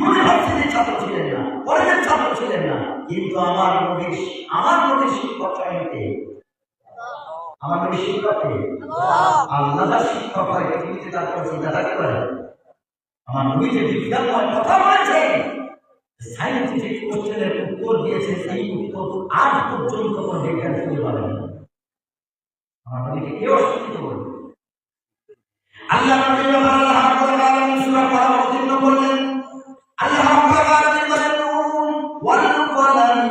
ইউনিভার্সিটির ছাত্র ছিলেন না, কলেজের ছাত্র ছিলেন না, কিন্তু আমার নবীর আমার নবীর শিক্ষক চাইতে আমার নবীর শিক্ষককে আল্লাহ শিক্ষক হয় পৃথিবীতে তার কোনো চিন্তা থাকতে পারে? আমার নবী যে বিজ্ঞানময় কথা বলেছেন সাইন্টিফিক কোশ্চেনের উত্তর দিয়েছে, সেই উত্তর আজ পর্যন্ত কোনো বিজ্ঞান পাবেন না। আমার নবীকে কেউ করবে? আল্লাহ নবী আল্লাহ আলামিন সূরা কলম অবতীর্ণ করলেন।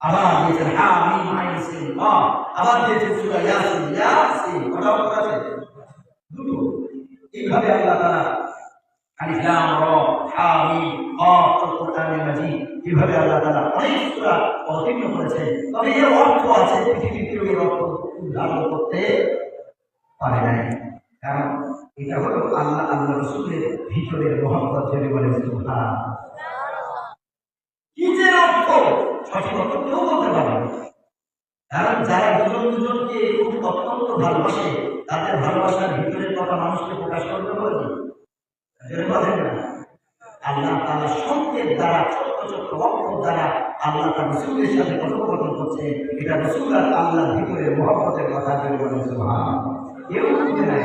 আবার কাফ আবার এইভাবে এইভাবে আল্লাহ অনেক সূরা অবতীর্ণ করেছেন। তবে এর অর্থ আছে, পৃথিবীর অর্থ উদ্ধারণ করতে পারে নাই। কারণ এটা হলো আল্লাহ আল্লাহ রসুলের ভিতরের মহব্বত বলে সুবহান কি যে অর্থ সঠিক কেউ বলতে পারবে না। কারণ যারা দুজন দুজনকে খুব অত্যন্ত ভালোবাসে তাদের ভালোবাসার ভিতরের কথা মানুষকে প্রকাশ করতে পারে না আল্লাহ তালা সত্যের দ্বারা ছোট্ট ছোট্ট অক্ষর দ্বারা আল্লাহ তার রসুলের সাথে কথোপকথন করছে এটা রসুল আর আল্লাহর ভিতরে মহব্বতের কথা যদি সুবহান কেউ বুঝতে নাই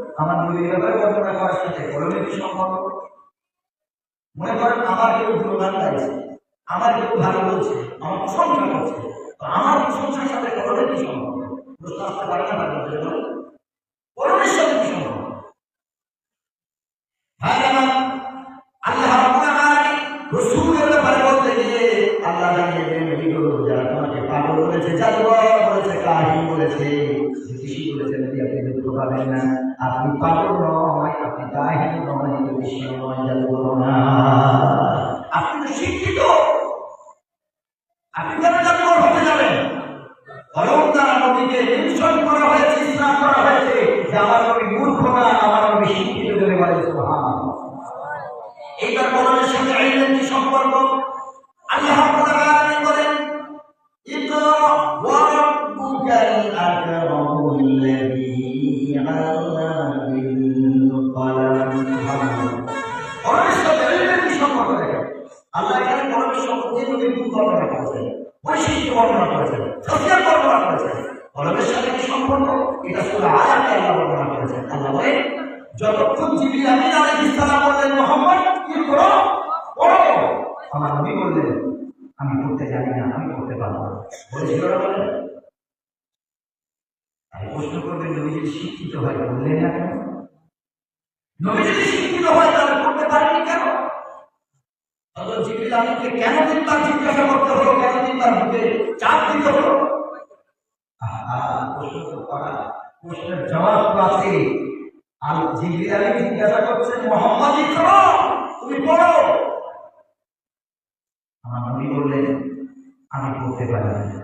আমার নবীর ব্যাপারে বর্ণনা করার সাথে কলমের কি সম্পর্ক মনে করেন, আমার কেউ গুণগান গাইছে আমার কেউ ভালো বলছে, আমার প্রশংসা করছে। আমার প্রশংসার সাথে কলমের কি সম্পর্ক আল্লাহ আল্লাহ জানিয়ে নবীগুলো যারা তোমাকে পাগল বলেছে জাদুঘর এইবার কোরআনের সাথে আইনের কি সম্পর্ক আল্লাহ বলেন আল্লাহ এখানে কোরআনের সম্পর্কে গুণ বর্ণনা করেছেন বৈশিষ্ট্য বর্ণনা করেছেন সত্য বর্ণনা করেছেন কলমের সম্পর্ক এটা বর্ণনা করেছেন। আল্লাহ বলেন, যতক্ষণ জিবরিল আমিন আলাইহিস সালাম বললেন মোহাম্মদ করো? পড়ো আমার নবী বললেন, আমি পড়তে জানি না, আমি পড়তে পারব বলেছিল তাই প্রশ্ন করবেন নবী যদি শিক্ষিত হয়, বললেন না কেন? নবী যদি শিক্ষিত হয়, তাহলে পড়তে পারেনি কেন? জিবরিল আমিনকে কেন তিনবার জিজ্ঞাসা করতে হলো? কেন তিনবার বুকে চাপ দিতে হলো? প্রশ্নের জবাব আছে। আর জিবরিল আলী জিজ্ঞাসা করছেন, মোহাম্মদ ইকরা তুমি পড়ো। আমার নবী বললেন আমি পড়তে পারি না।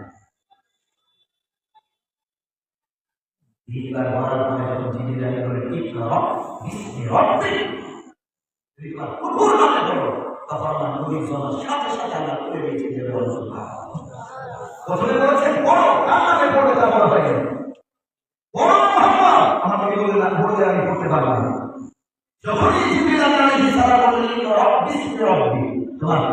সাথে সাথে না। বড় মোহাম্মদ আমার নবী বললেন আমি বললে আমি পড়তে পারব না যখনই জিবরিল আলাইহিস সালাম বললেন রব্বিস রব্বি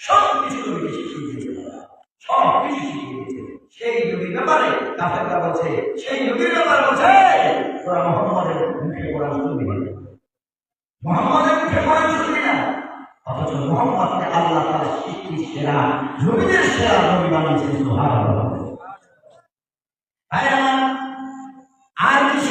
সব সব না না। অথচ মোহাম্মদকে আল্লাহ তার সেরা নবীদের সেরা নবী বানিয়েছেন সুবহানাল্লাহ ভাই আমার আর কি সেরা দিয়েছেন আল্লাহ চারটে কথা বলেছিলাম প্রথম নম্বর আমরা সেরা নাম্বার দুই নবী সেরা পেয়েছি নাম্বার তিন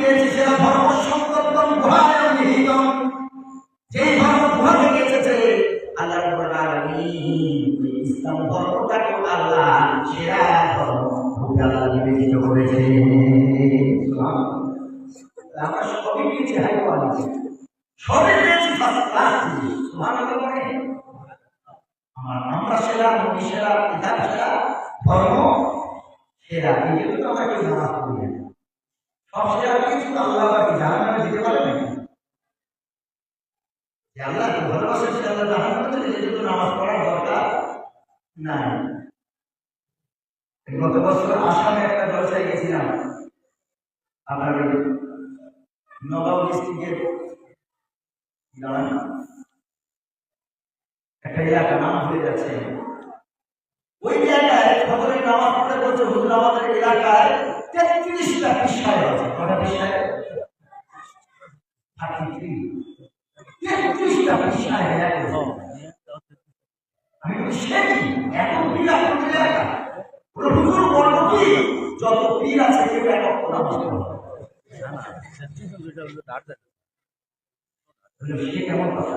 পেয়েছি সেরা ধর্ম সংকল্পন গুহায় যেই ধর্ম গুহা ধর্মটাকে আল্লাহ সেরা সেরা নবী সেরা কিতাব সেরা, ধর্ম সেরা, এই জন্য আমরা কেউ নামাজ পড়ি না সব সেরা কিছু আল্লাহ বাকি জাহান দিতে পারে নাকি? যে আল্লাহ ভালোবাসেন সে আল্লাহ জাহান নামে দিলে যে জন্য নামাজ পড়ার দরকার নাই। গত বছর আসামে একটা জলসায় গেছিলাম। আপনার নগাঁও ডিস্ট্রিক্টের একটা এলাকা নাম ভুলে যাচ্ছে ওই জায়গায় নামাজ পড়ে বলছে হুজুর আমাদের এলাকায় তেত্রিশটা বিষয় আছে কটা বিষয় তেত্রিশটা বিষয় আমি বলি সে পীর আপনার এলাকা হুজুর বলব কি? যত পীর আছে কেউ এক নামাজ পড়ে সে কেমন কথা?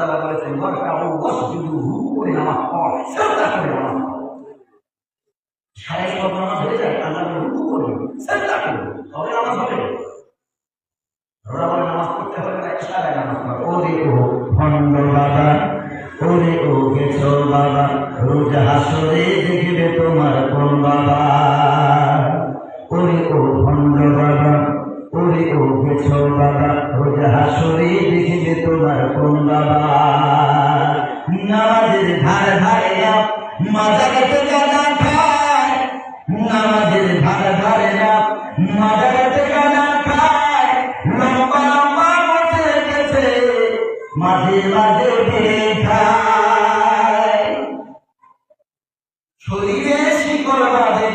অথচ আল্লাহ তাআলা বলেছেন ওয়ারকাউ ওয়াসজুদু তোমার নামাজের ধার ধারে না গানা খায়। নামাজের ধার ধারে না গানা খায়। লম্বা বসে গেছে, মাঝে মাঝে শরীরে শিকল বাঁধে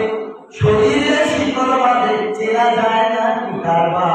শরীরে শিকল বাঁধে, চেনা যায় না কি কারবার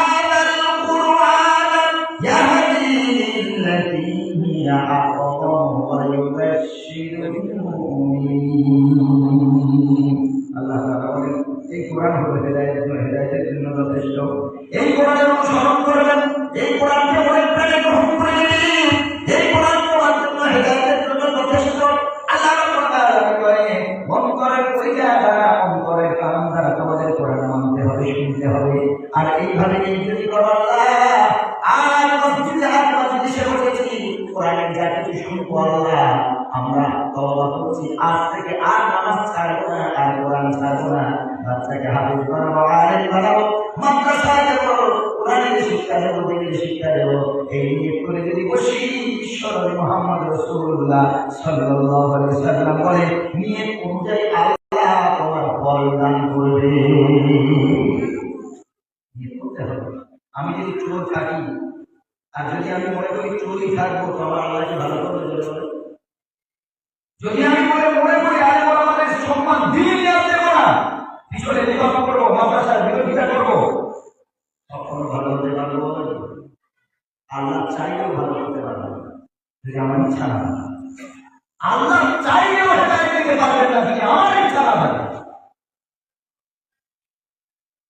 কোরআন হলো হেদায়তের জন্য হেদায়তের জন্য যথেষ্ট। এই কোরআনের অনুসরণ করবেন এই কোরআনকে মনে আমি যদি চোর থাকি, আর যদি আমি মনে করি চোরই থাকব, তো আমার আল্লাহকে ভালো করবে যদি আমি মনে মনে করি আরে সম্মান দিয়ে নিয়ে দেবো পিছনে বিবাহ করব, মাদ্রাসার বিরোধিতা করব কখনো ভালো হতে পারব আল্লাহ চাইলেও ভালো করতে পারব। যদি আমার ইচ্ছা না। আল্লাহ চাইলেও হেদায়ত দিতে পারবেন না যদি আমার ইচ্ছা না। থাকে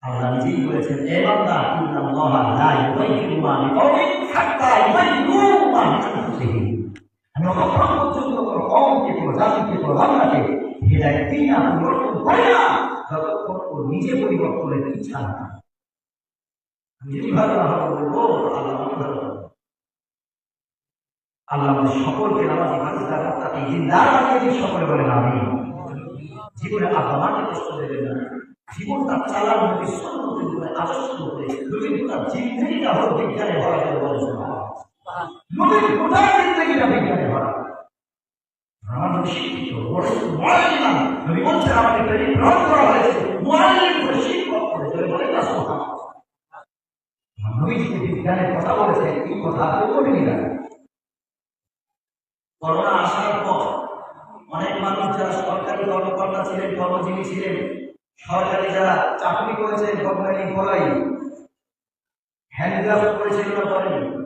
আল্লাহ নিজেই বলেছেন, এ বান্দা, ইন্নাল্লাহা লা ইউগাইয়িরু মা বিকাউমিন হাত্তা ইউগাইয়িরু মা বিআনফুসিহিম আমি কখনো পর্যন্ত কোনো কমকে কোনো জাতিকে কোনো বান্দাকে হেদায়ত দিই না পরিবর্তন করি না, যতক্ষণ ও নিজে পরিবর্তনের ইচ্ছা না। আমি যদি ভালো না বলব, আল্লাহ। আল্লাহ সকলকে নামাজি মানুষরা তাকে জিন্দার বানিয়ে দিয়ে সকলে বলেন আমি জীবনে আল্লাহকে কষ্ট দেবেন না। জীবন তার বিশ্বন্ত জীবনে আদর্শ করে হল বিজ্ঞানে ভরা করে নবীর কোথায় বিজ্ঞানে ভরা শিক্ষিত বলে বলে বিজ্ঞানের কথা বলেছেন, এই কথা বলেনি না। করোনা আসার পর অনেক মানুষ যারা সরকারি কর্মকর্তা ছিলেন, কর্মজীবী ছিলেন, সরকারি যারা চাকরি করেছেন গভর্নমেন্ট করাই হ্যান্ড পরিচালনা করেন করেনি